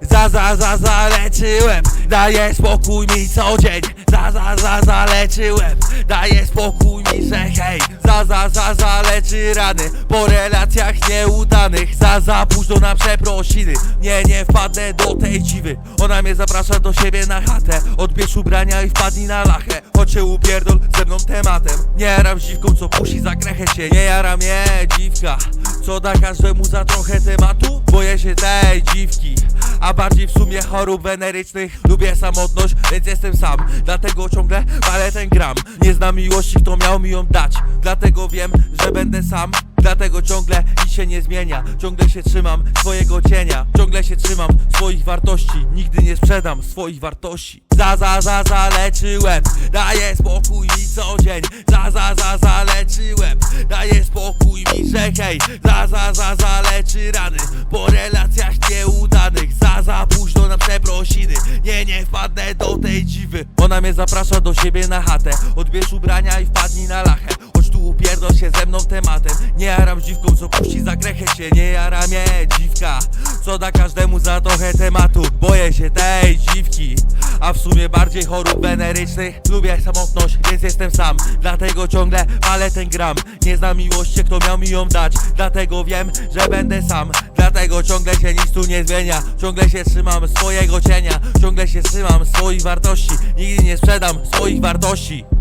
Za, za, za, zaleczyłem. Daję spokój mi co dzień. Za, za, za, zaleczyłem. Daję spokój mi, że hej. Za, za, za, zaleczy rany. Po relacjach nieudanych. Za, za późno na przeprosiny. Nie, nie wpadnę do tej dziwy. Ona mnie zaprasza do siebie na chatę. Odbierz ubrania i wpadnij na lachę. Chodź się upierdol ze mną tematem. Nie jaram dziwką, co puści za krechę się. Nie jara mnie dziwka. Co da każdemu za trochę tematu? Boję się tej dziwki a bardziej w sumie chorób wenerycznych. Lubię samotność, więc jestem sam. Dlatego ciągle palę ten gram. Nie znam miłości, kto miał mi ją dać. Dlatego wiem, że będę sam. Dlatego ciągle nic się nie zmienia. Ciągle się trzymam swojego cienia. Ciągle się trzymam swoich wartości. Nigdy nie sprzedam swoich wartości. Za, za, za, zaleczyłem. Daję spokój mi co dzień. Za, za, za, zaleczyłem. Daję spokój mi, że hej. Za, za, za, zaleczy rany. Po relacjach Późno na przeprosiny. Nie, nie wpadnę do tej dziwy. Ona mnie zaprasza do siebie na chatę. Odbierz ubrania i wpadnij na lachę. Chodź tu upierdol się ze mną tematem. Nie jaram dziwką, co puści za krechę się. Nie jara mnie dziwka Co da każdemu za trochę tematu. Boję się tej dziwki A w sumie bardziej chorób wenerycznych. Lubię samotność, więc jestem sam Dlatego ciągle palę ten gram. Nie znam miłości, kto miał mi ją dać Dlatego wiem, że będę sam. Dlatego ciągle się nic tu nie zmienia. Ciągle się trzymam swojego cienia. Ciągle się trzymam swoich wartości. Nigdy nie sprzedam swoich wartości